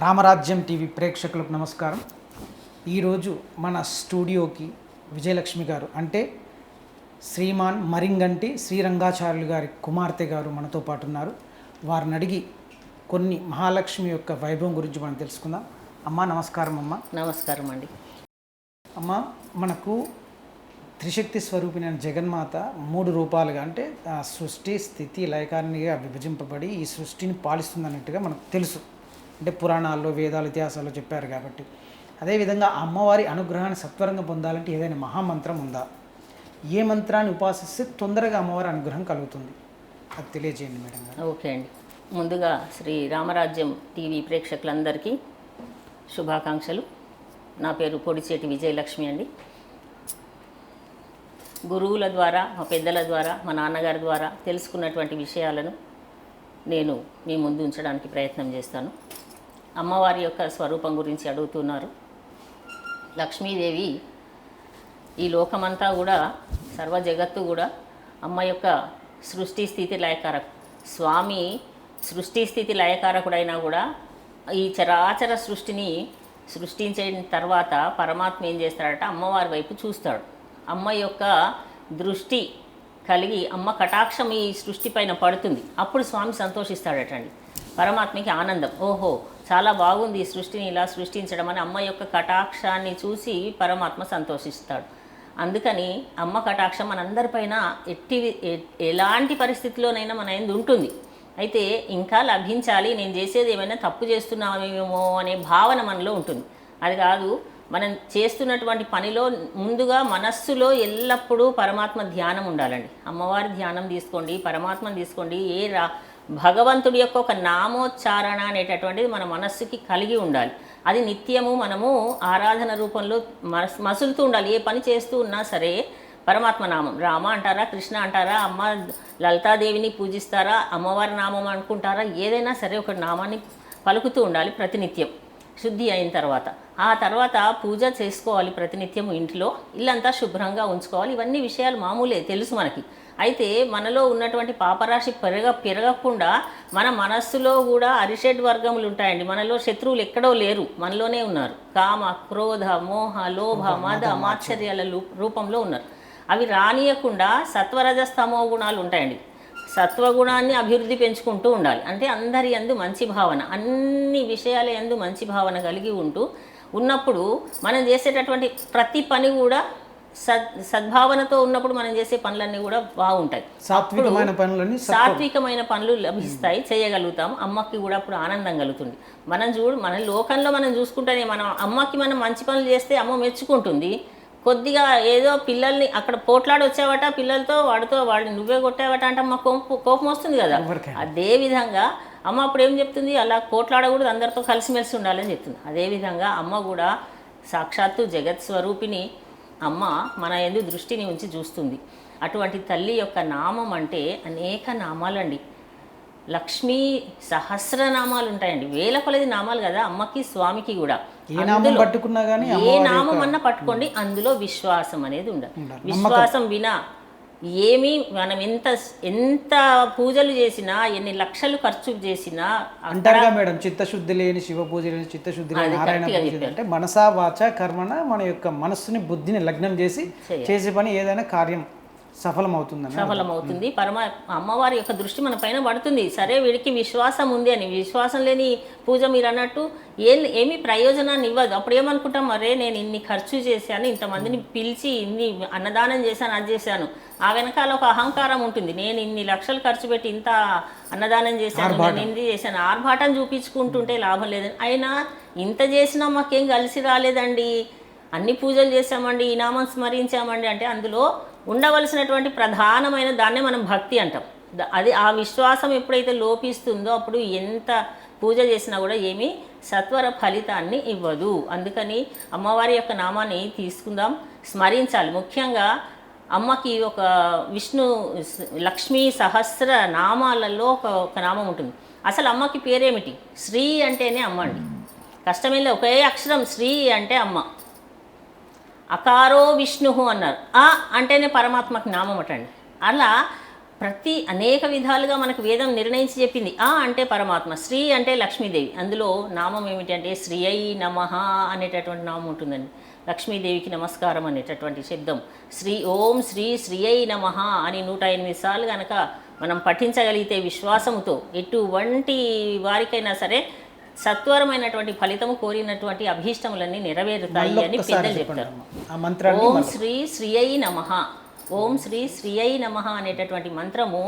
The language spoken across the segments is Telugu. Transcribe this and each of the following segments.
రామరాజ్యం టీవీ ప్రేక్షకులకు నమస్కారం. ఈరోజు మన స్టూడియోకి విజయలక్ష్మి గారు అంటే శ్రీమాన్ మరింగంటి శ్రీరంగాచార్యులు గారి కుమార్తె గారు మనతో పాటు ఉన్నారు. వారిని అడిగి కొన్ని మహాలక్ష్మి యొక్క వైభవం గురించి మనం తెలుసుకుందాం. అమ్మ నమస్కారం అమ్మ. నమస్కారం అండి. అమ్మ మనకు త్రిశక్తి స్వరూపిణి జగన్మాత మూడు రూపాలుగా అంటే ఆ సృష్టి స్థితి లయకారణిగా విభజింపబడి ఈ సృష్టిని పాలిస్తుంది అన్నట్టుగా మనకు తెలుసు. అంటే పురాణాల్లో వేదాలు ఇతిహాసాల్లో చెప్పారు కాబట్టి. అదేవిధంగా అమ్మవారి అనుగ్రహాన్ని సత్వరంగా పొందాలంటే ఏదైనా మహామంత్రం ఉందా? ఏ మంత్రాన్ని ఉపాసిస్తే తొందరగా అమ్మవారి అనుగ్రహం కలుగుతుంది? అది తెలియజేయండి మేడం ఓకే అండి. ముందుగా శ్రీ రామరాజ్యం టీవీ ప్రేక్షకులందరికీ శుభాకాంక్షలు. నా పేరు పొడిచేటి విజయలక్ష్మి అండి. గురువుల ద్వారా మా పెద్దల ద్వారా మా నాన్నగారి ద్వారా తెలుసుకున్నటువంటి విషయాలను నేను మీ ముందు ఉంచడానికి ప్రయత్నం చేస్తాను. అమ్మవారి యొక్క స్వరూపం గురించి అడుగుతున్నారు. లక్ష్మీదేవి ఈ లోకమంతా కూడా సర్వ జగత్తు కూడా అమ్మ యొక్క సృష్టి స్థితి లయకారకు స్వామి సృష్టి స్థితి లయకారకుడైనా కూడా ఈ చరాచర సృష్టిని సృష్టించిన తర్వాత పరమాత్మ ఏం చేస్తాడట? అమ్మవారి వైపు చూస్తాడు. అమ్మ యొక్క దృష్టి కలిగి అమ్మ కటాక్షం ఈ సృష్టి పైన పడుతుంది. అప్పుడు స్వామి సంతోషిస్తాడటండి. పరమాత్మకి ఆనందం. ఓహో చాలా బాగుంది ఈ సృష్టిని ఇలా సృష్టించడం అని అమ్మ యొక్క కటాక్షాన్ని చూసి పరమాత్మ సంతోషిస్తాడు. అందుకని అమ్మ కటాక్షం మనందరిపైన ఎట్టి ఎలాంటి పరిస్థితిలోనైనా మన ఎందు ఉంటుంది. అయితే ఇంకా లభించాలి నేను చేసేది ఏమైనా తప్పు చేస్తున్నామేమో అనే భావన మనలో ఉంటుంది. అది కాదు మనం చేస్తున్నటువంటి పనిలో ముందుగా మనస్సులో ఎల్లప్పుడూ పరమాత్మ ధ్యానం ఉండాలండి. అమ్మవారి ధ్యానం తీసుకోండి పరమాత్మను తీసుకోండి ఏ రా భగవంతుడి యొక్క ఒక నామోచ్చారణ అనేటటువంటిది మన మనస్సుకి కలిగి ఉండాలి. అది నిత్యము మనము ఆరాధన రూపంలో మస్ మసులుతూ ఉండాలి. ఏ పని చేస్తూ ఉన్నా సరే పరమాత్మ నామం. రామ అంటారా కృష్ణ అంటారా అమ్మ లలితాదేవిని పూజిస్తారా అమ్మవారి నామం అనుకుంటారా ఏదైనా సరే ఒక నామాన్ని పలుకుతూ ఉండాలి ప్రతినిత్యం. శుద్ధి అయిన తర్వాత. ఆ తర్వాత పూజ చేసుకోవాలి ప్రతినిత్యం ఇంట్లో. ఇల్లంతా శుభ్రంగా ఉంచుకోవాలి. ఇవన్నీ విషయాలు మామూలే తెలుసు మనకి. అయితే మనలో ఉన్నటువంటి పాపరాశి పెరగ పెరగకుండా మన మనస్సులో కూడా అరిషడ్ వర్గములు ఉంటాయండి. మనలో శత్రువులు ఎక్కడో లేరు. మనలోనే ఉన్నారు. కామ క్రోధ మోహ లోభ మద మాత్సర్యాల రూపంలో ఉన్నారు. అవి రానియకుండా సత్వరజస్తమో గుణాలు ఉంటాయండి. సత్వగుణాన్ని అభివృద్ధి పెంచుకుంటూ ఉండాలి. అంటే అందరి యందు మంచి భావన అన్ని విషయాల యందు మంచి భావన కలిగి ఉంటూ ఉన్నప్పుడు మనం చేసేటటువంటి ప్రతి పని కూడా సద్ సద్భావనతో ఉన్నప్పుడు మనం చేసే పనులన్నీ కూడా బాగుంటాయి. సాత్వికమైన పనులని సత్వ- సాత్వికమైన పనులు లభిస్తాయి చేయగలుగుతాం అమ్మకి కూడా అప్పుడు ఆనందం కలుగుతుంది. మనం చూడు మన లోకంలో మనం చూసుకుంటేనే మనం అమ్మకి మనం మంచి పనులు చేస్తే అమ్మ మెచ్చుకుంటుంది. కొద్దిగా ఏదో పిల్లల్ని అక్కడ పోట్లాడి వచ్చావట పిల్లలతో వాడితో వాడిని నువ్వే కొట్టావట అంటే అమ్మ కోపం కోపం వస్తుంది కదా. అదే విధంగా అమ్మ అప్పుడు ఏం చెప్తుంది? అలా పోట్లాడకూడదు అందరితో కలిసిమెలిసి ఉండాలని చెప్తుంది. అదేవిధంగా అమ్మ కూడా సాక్షాత్తు జగత్ స్వరూపిణి అమ్మ మన ఎందు దృష్టిని ఉంచి చూస్తుంది. అటువంటి తల్లి యొక్క నామం అంటే అనేక నామాలండి. లక్ష్మీ సహస్రనామాలు ఉంటాయండి. వేల కొలది నామాలు కదా అమ్మకి స్వామికి కూడా. ఏ నామం అందులో పట్టుకున్నా కానీ ఏ నామం అన్న పట్టుకోండి. అందులో విశ్వాసం అనేది ఉండాలి. విశ్వాసం వినా ఏమీ మనం ఎంత ఎంత పూజలు చేసినా ఎన్ని లక్షలు ఖర్చు చేసినా అంటారుగా మేడం చిత్తశుద్ధి లేని శివ పూజ లేని చిత్తశుద్ధి లేని నారాయణ పూజ అంటే మనసా వాచ కర్మన మన యొక్క మనస్సుని బుద్ధిని లగ్నం చేసి. చేసే పని ఏదైనా కార్యం సఫలమవుతుందని సఫలమవుతుంది. పరమ అమ్మవారి యొక్క దృష్టి మన పైన పడుతుంది. సరే వీడికి విశ్వాసం ఉంది అని. విశ్వాసం లేని పూజ మీరు అన్నట్టు ఏం ఏమీ ప్రయోజనాన్ని ఇవ్వదు. అప్పుడు ఏమనుకుంటాం? మరే నేను ఇన్ని ఖర్చు చేశాను ఇంతమందిని పిలిచి ఇన్ని అన్నదానం చేశాను అది చేశాను. ఆ వెనకాల ఒక అహంకారం ఉంటుంది. నేను ఇన్ని లక్షలు ఖర్చు పెట్టి ఇంత అన్నదానం చేశాను నేను ఇన్ని చేశాను. ఆర్భాటం చూపించుకుంటుంటే లాభం లేదని. అయినా ఇంత చేసినా మాకేం కలిసి రాలేదండి. అన్ని పూజలు చేశామండి ఈ నామం స్మరించామండి. అంటే అందులో ఉండవలసినటువంటి ప్రధానమైన దాన్నే మనం భక్తి అంటాం. అది ఆ విశ్వాసం ఎప్పుడైతే లోపిస్తుందో అప్పుడు ఎంత పూజ చేసినా కూడా ఏమీ సత్వర ఫలితాన్ని ఇవ్వదు. అందుకని అమ్మవారి యొక్క నామాన్ని తీసుకుందాం. స్మరించాలి. ముఖ్యంగా అమ్మకి ఒక విష్ణు లక్ష్మీ సహస్ర నామాలలో ఒక ఒక నామం ఉంటుంది. అసలు అమ్మకి పేరేమిటి? శ్రీ అంటేనే అమ్మ అండి. కష్టమేం లేదు. ఒకే అక్షరం శ్రీ అంటే అమ్మ. అకారో విష్ణు అన్నారు. ఆ అంటేనే పరమాత్మకి నామం అటండి. అలా ప్రతి అనేక విధాలుగా మనకు వేదం నిర్ణయించి చెప్పింది. ఆ అంటే పరమాత్మ. శ్రీ అంటే లక్ష్మీదేవి. అందులో నామం ఏమిటి అంటే శ్రీ అయి నమః అనేటటువంటి నామం ఉంటుందండి. లక్ష్మీదేవికి నమస్కారం అనేటటువంటి శబ్దం. శ్రీ ఓం శ్రీ శ్రీ అయి నమః అని నూట ఎనిమిది సార్లు కనుక మనం పఠించగలిగితే విశ్వాసముతో ఎటువంటి వారికైనా సరే సత్వరమైనటువంటి ఫలితము కోరినటువంటి అభీష్టములన్నీ నెరవేరుతాయి అని పెద్దలు చెప్తారు. ఓం శ్రీ శ్రీయై నమ. ఓం శ్రీ శ్రీయై నమ అనేటటువంటి మంత్రము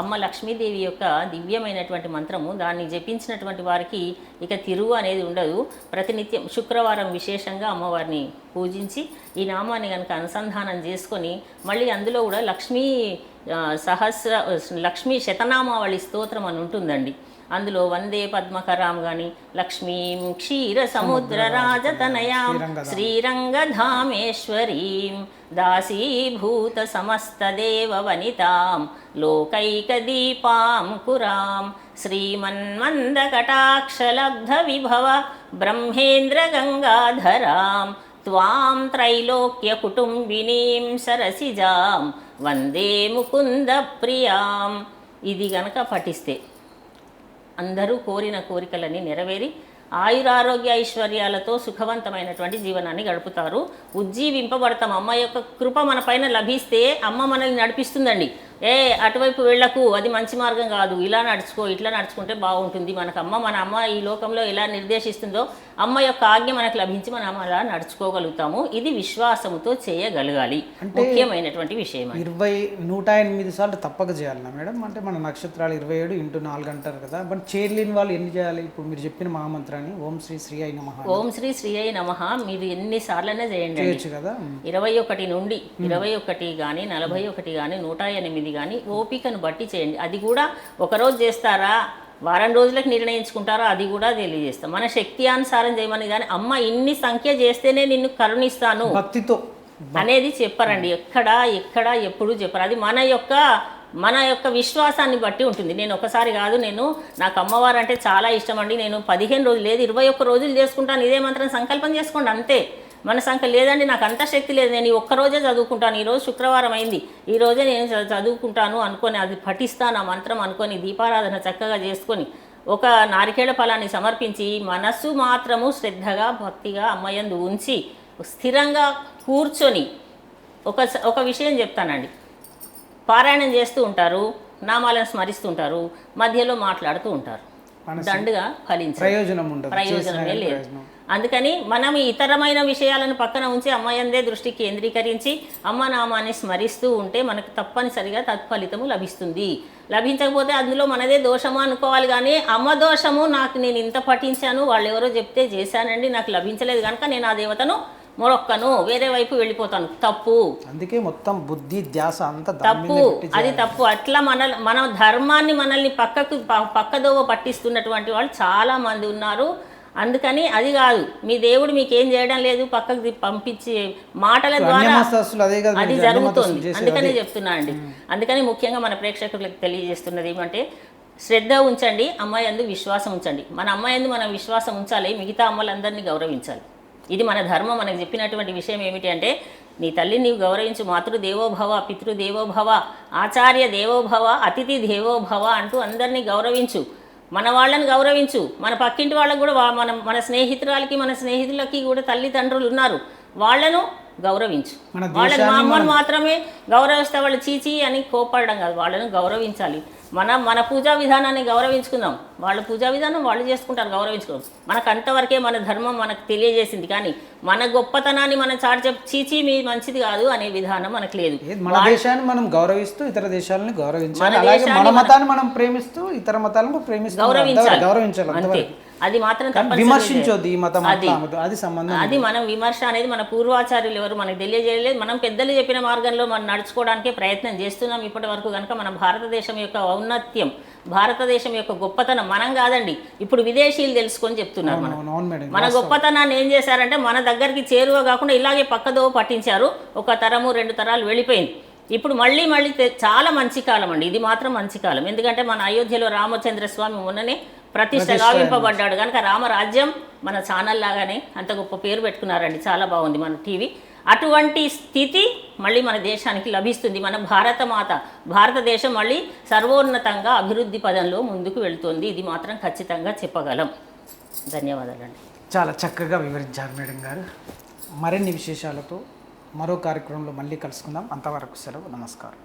అమ్మ లక్ష్మీదేవి యొక్క దివ్యమైనటువంటి మంత్రము. దాన్ని జపించినటువంటి వారికి ఇక తిరుగు అనేది ఉండదు. ప్రతినిత్యం శుక్రవారం విశేషంగా అమ్మవారిని పూజించి ఈ నామాన్ని కనుక అనుసంధానం చేసుకొని మళ్ళీ అందులో కూడా లక్ష్మీ సహస్ర లక్ష్మీ శతనామావళి స్తోత్రం అని ఉంటుందండి. అందులో వందే పద్మకరాం కానీ లక్ష్మీం క్షీర సముద్ర రాజతనయాం శ్రీరంగధామేశ్వరీం దాసీభూత సమస్తదేవ వనితాం లోకైకదీపాం కురాం శ్రీమన్మందకటాక్షలబ్ధ విభవ బ్రహ్మేంద్ర గంగాధరాం త్వాం త్రైలోక్య కుటుంబినీం సరసిజాం వందే ముకుంద ప్రియాం ఇది గనక పఠిస్తే అందరూ కోరిన కోరికలన్నీ నెరవేరి ఆయురారోగ్య ఐశ్వర్యాలతో సుఖవంతమైనటువంటి జీవనాన్ని గడుపుతారు. ఉజ్జీవింపబడతాం. అమ్మ యొక్క కృప మన పైన లభిస్తే అమ్మ మనల్ని నడిపిస్తుందండి. ఏ అటువైపు వెళ్ళకు అది మంచి మార్గం కాదు. ఇలా నడుచుకో ఇట్లా నడుచుకుంటే బాగుంటుంది మనకు అమ్మ మన అమ్మ ఈ లోకంలో ఎలా నిర్దేశిస్తుందో అమ్మ యొక్క ఆజ్ఞ మనకు లభించి మనం అలా నడుచుకోగలుగుతాము. ఇది విశ్వాసముతో చేయగలగాలి. ముఖ్యమైనటువంటి విషయం. ఇరవై నూట ఎనిమిది సార్లు తప్పక చేయాలన్నా మేడం? అంటే మన నక్షత్రాలు ఇరవై ఏడు ఇంటూ నాలుగు అంటారు కదా. బట్ చేయలేని వాళ్ళు ఎన్ని చేయాలి? ఇప్పుడు మీరు చెప్పిన మహామంత్రాన్ని ఓం శ్రీ శ్రీ అయిన మహా ఓం శ్రీ శ్రీ అయి నమ మీరు ఎన్నిసార్లైనా చేయండి. అండి. చేయొచ్చు కదా. ఇరవై ఒకటి నుండి ఇరవై ఒకటి కానీ నలభై ఒకటి కానీ నూట ఎనిమిది కానీ ఓపికను బట్టి చేయండి. అది కూడా ఒకరోజు చేస్తారా? వారం రోజులకు నిర్ణయించుకుంటారా? అది కూడా తెలియజేస్తాం. మన శక్తి అనుసారం చేయమని కానీ అమ్మ ఇన్ని సంఖ్య చేస్తేనే నిన్ను కరుణిస్తాను భక్తితో. అనేది చెప్పరండి. ఎక్కడ ఎక్కడ ఎప్పుడు చెప్పరు. అది మన యొక్క మన యొక్క విశ్వాసాన్ని బట్టి ఉంటుంది. నేను ఒకసారి కాదు నేను నాకు అమ్మవారు అంటే చాలా ఇష్టం అండి. నేను పదిహేను రోజులు లేదు ఇరవై ఒక్క రోజులు చేసుకుంటాను. ఇదే మంత్రం సంకల్పం చేసుకోండి అంతే. మన సంఖ్య లేదండి నాకు అంత శక్తి లేదు. నేను ఈ ఒక్క రోజే చదువుకుంటాను. ఈరోజు శుక్రవారం అయింది. ఈరోజే నేను చదువుకుంటాను అనుకొని అది పఠిస్తాను ఆ మంత్రం అనుకొని దీపారాధన చక్కగా చేసుకొని ఒక నారికేళ ఫలాన్ని సమర్పించి మనస్సు మాత్రము శ్రద్ధగా భక్తిగా అమ్మయందు ఉంచి స్థిరంగా కూర్చొని ఒక ఒక విషయం చెప్తానండి. పారాయణం చేస్తూ ఉంటారు నామాలను స్మరిస్తుంటారు మధ్యలో మాట్లాడుతూ ఉంటారు. దండుగా ఫలించదు. ప్రయోజనం ఉండదు ప్రయోజనమే లేదు. అందుకని మనం ఇతరమైన విషయాలను పక్కన ఉంచి అమ్మాయందే దృష్టి కేంద్రీకరించి అమ్మ నామాన్ని స్మరిస్తూ ఉంటే మనకు తప్పనిసరిగా తత్ఫలితము లభిస్తుంది. లభించకపోతే అందులో మనదే దోషము అనుకోవాలి కానీ అమ్మ దోషము నాకు నేను ఇంత పఠించాను వాళ్ళు ఎవరో చెప్తే చేశానండి నాకు లభించలేదు కనుక నేను ఆ దేవతను మొరొక్కను వేరే వైపు వెళ్ళిపోతాను. తప్పు. అందుకే మొత్తం బుద్ధి ధ్యాస అంతా తప్పు. అది తప్పు. అట్లా మన మన ధర్మాన్ని మనల్ని పక్కకు పక్కదోవ పట్టిస్తున్నటువంటి వాళ్ళు చాలా మంది ఉన్నారు. అందుకని అది కాదు. మీ దేవుడు మీకు ఏం చేయడం లేదు. పక్కకు పంపించి మాటల ద్వారా అదే జరుగుతుంది. అందుకనే అదే. చెప్తున్నా అండి. అందుకని ముఖ్యంగా మన ప్రేక్షకులకు తెలియజేస్తున్నది ఏమంటే శ్రద్ధ ఉంచండి అమ్మాయి అందు విశ్వాసం ఉంచండి. మన అమ్మాయి అందు మనం విశ్వాసం ఉంచాలి. మిగతా అమ్మలందరినీ గౌరవించాలి. ఇది మన ధర్మం మనకు చెప్పినటువంటి విషయం ఏమిటి అంటే నీ తల్లిని నీవు గౌరవించు మాతృదేవోభవ పితృదేవోభవ ఆచార్య దేవోభవ అతిథి దేవోభవ అంటూ అందరినీ గౌరవించు. మన వాళ్ళని గౌరవించు. మన పక్కింటి వాళ్ళకు కూడా మన మన స్నేహితురాలకి మన స్నేహితులకి కూడా తల్లిదండ్రులు ఉన్నారు. వాళ్ళను గౌరవించు. వాళ్ళని మా అమ్మని మాత్రమే గౌరవిస్తే వాళ్ళు చీచి అని కోపడడం కాదు. వాళ్ళని గౌరవించాలి. మన మన పూజా విధానాన్ని గౌరవించుకుందాం. వాళ్ళ పూజా విధానం వాళ్ళు చేసుకుంటారు గౌరవించుకోవచ్చు మనకు అంతవరకే మన ధర్మం మనకు తెలియజేసింది కానీ మన గొప్పతనాన్ని మనం చాటి చెప్పి చీచి మీ మంచిది కాదు అనే విధానం మనకు లేదు. మన దేశాన్ని మనం గౌరవిస్తూ ఇతర దేశాలను గౌరవించాలి. మన అలాగే దేశాన్ని మన మనం- మతాన్ని మనం ప్రేమిస్తూ ఇతర మతాలను ప్రేమిస్తూ గౌరవించాలి. గౌరవించాలి అంతే అది మాత్రం విమర్శించొద్దు ఈ మతం. అది. సంబంధం అది మనం విమర్శ అనేది మన పూర్వాచార్యులు ఎవరు మనకు తెలియజేయలేదు. మనం పెద్దలు చెప్పిన మార్గంలో మనం నడుచుకోవడానికే ప్రయత్నం చేస్తున్నాం. ఇప్పటి వరకు కనుక మన భారతదేశం యొక్క ఔన్నత్యం భారతదేశం యొక్క గొప్పతనం మనం కాదండి. ఇప్పుడు విదేశీయులు తెలుసుకొని చెప్తున్నారు మనం. మన గొప్పతనాన్ని ఏం చేశారంటే మన దగ్గరికి చేరువ కాకుండా ఇలాగే పక్కదో పట్టించారు. ఒక తరము రెండు తరాలు వెళ్ళిపోయింది. ఇప్పుడు మళ్ళీ మళ్ళీ చాలా మంచి కాలం అండి. ఇది మాత్రం మంచి కాలం. ఎందుకంటే మన అయోధ్యలో రామచంద్ర స్వామి మొన్ననే ప్రతిష్ట గావింపబడ్డాడు. కనుక రామరాజ్యం మన ఛానల్ లాగానే అంత గొప్ప పేరు పెట్టుకున్నారండి. చాలా బాగుంది మన టీవీ. అటువంటి స్థితి మళ్ళీ మన దేశానికి లభిస్తుంది. మన భారత మాత భారతదేశం మళ్ళీ సర్వోన్నతంగా అభివృద్ధి పదంలో ముందుకు వెళుతుంది. ఇది మాత్రం ఖచ్చితంగా చెప్పగలం. ధన్యవాదాలండి. చాలా చక్కగా వివరించారు మేడం గారు. మరిన్ని విశేషాలతో మరో కార్యక్రమంలో మళ్ళీ కలుసుకుందాం. అంతవరకు సెలవు. నమస్కారం.